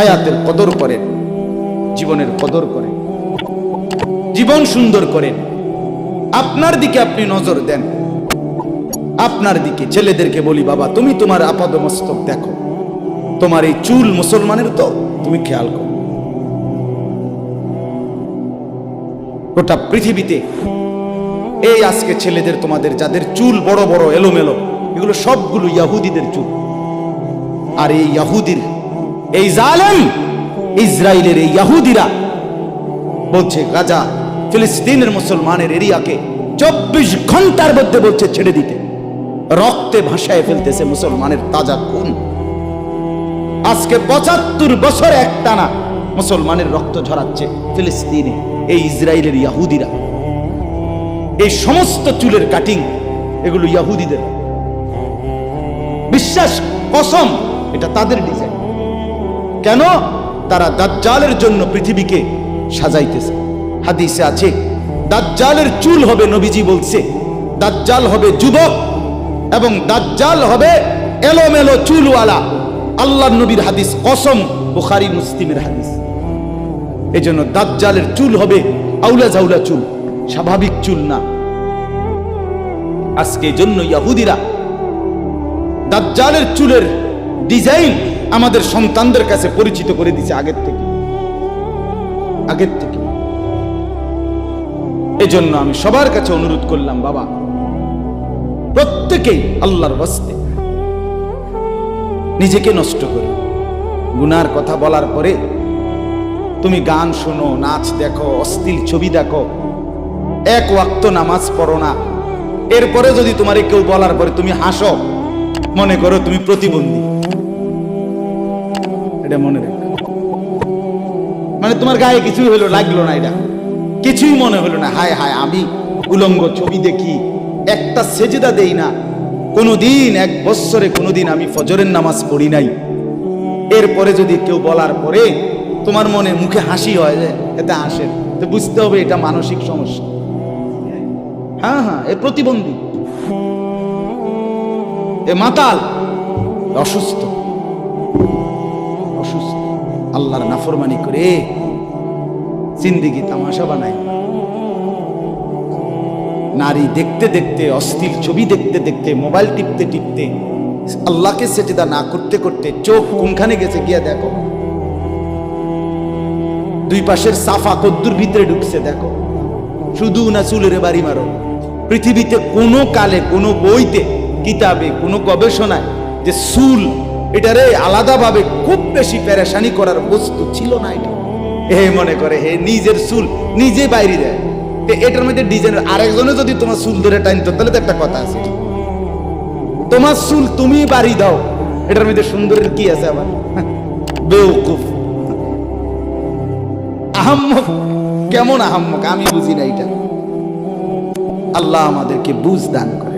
হায়াতের কদর করেন জীবনের কদর করেন জীবন সুন্দর করেন আপনার দিকে আপনি নজর দেন। আপনার দিকে ছেলেদেরকে বলি, বাবা, তুমি তোমার আপাদ মস্তক দেখো। তোমার এই চুল মুসলমানের তো, তুমি খেয়াল করো। গোটা পৃথিবীতে এই আজকে ছেলেদের, তোমাদের, যাদের চুল বড় বড়, এলোমেলো, এগুলো সবগুলো ইয়াহুদিদের চুল। আর এই ইয়াহুদির এই জালেম ইসরায়েলের এই ইয়াহুদিরা বলছে গাজা ফিলিস্তিনের মুসলমানের এরিয়াকে চব্বিশ ঘণ্টার মধ্যে বলছে ছেড়ে দিতে। রক্তে ভাসায় ফেলতেছে মুসলমানের তাজা খুন। আজকে পঁচাত্তর বছর একটানা মুসলমানের রক্ত ঝরাচ্ছে ফিলিস্তিনে এই ইসরায়েলের ইয়াহুদিরা। এই সমস্ত চুলের কাটিং এগুলো ইয়াহুদিদের। বিশ্বাস, কসম, এটা তাদের ডিজাইন। কেন? তারা দাজ্জালের জন্য পৃথিবীকে সাজাইতেছে। হাদিসে আছে, দাজ্জালের চুল হবে নবীজি বলছে, দাজ্জাল হবে যুবক এবং দাজ্জাল হবে এলোমেলো চুলওয়ালা। আল্লাহ নবীর হাদিস কসম, বুখারি, মুসলিমের হাদিস। এই জন্য দাজ্জালের চুল হবে আউলা জাউলা চুল, স্বাভাবিক চুল না। আজকে জন্য ইয়াহুদিরা দাজ্জালের চুলের ডিজাইন আমাদের সন্তানদের কাছে পরিচিত করে দিছে আগের থেকে। আগের থেকে। এজন্য আমি সবার কাছে অনুরোধ করলাম, বাবা, প্রত্যেকেই আল্লাহর বস্তে নিজেকে নষ্ট করে। গুনার কথা বলার পরে তুমি গান শোনো, নাচ দেখো, অশ্লীল ছবি দেখো, এক ওয়াক্ত নামাজ পড়ো না। এরপরে যদি তোমারে কেউ বলার পরে তুমি হাসো, মনে করো তুমি প্রতিবন্ধী। এটা মনে রেখো। মানে তোমার গায়ে কিছুই হলো, লাগল না এটা। কিছুই মনে হলো না। হায় হায়, আমি উলঙ্গ ছবি দেখি, একটা সেজদা দেই না। কোনোদিন, এক বৎসরে কোনোদিন আমি ফজরের নামাজ পড়ি নাই। এরপরে যদি কেউ বলার পরে তোমার মনে মুখে হাসি হয় যে, এতে হাসে তো বুঝতে হবে এটা মানসিক সমস্যা। হ্যাঁ হ্যাঁ এ প্রতিবন্ধী। এ মাতাল। অসুস্থ অসুস্থ। আল্লাহর নাফরমানি করে জিন্দিগি তামাশা বানায়। নারী দেখতে দেখতে, অস্থির ছবি দেখতে দেখতে, মোবাইল টিপতে টিপতে, আল্লাহকে সেটিদা না করতে করতে চোখ কোনখানে গেছে গিয়া দেখো। দুই পাশের সাফা কদ্দুর ভিতরে ঢুকছে দেখো। শুধু না চুলের বাড়ি মারো। পৃথিবীতে কোনো কালে, কোনো বইতে, কিতাবে, কোনো গবেষণায় যে চুল এটারে আলাদাভাবে খুব বেশি পেরেশানি করার বস্তু ছিল না এটা। হে মনে করে, হে নিজের চুল নিজে বাইরে দেয়। তো এটার মধ্যে ডিজাইন আরেকজনে যদি তোমার চুল ধরে টাইনতো তাহলে তো একটা কথা আছে। তোমার চুল তুমি বাড়ি দাও। এটার মধ্যে সুন্দরের কি আছে আবার? বেউকুফ আহাম্মক। কেমন আহাম্মক? আমি বুঝি না এটা। আল্লাহ আমাদেরকে বুঝ দান করে।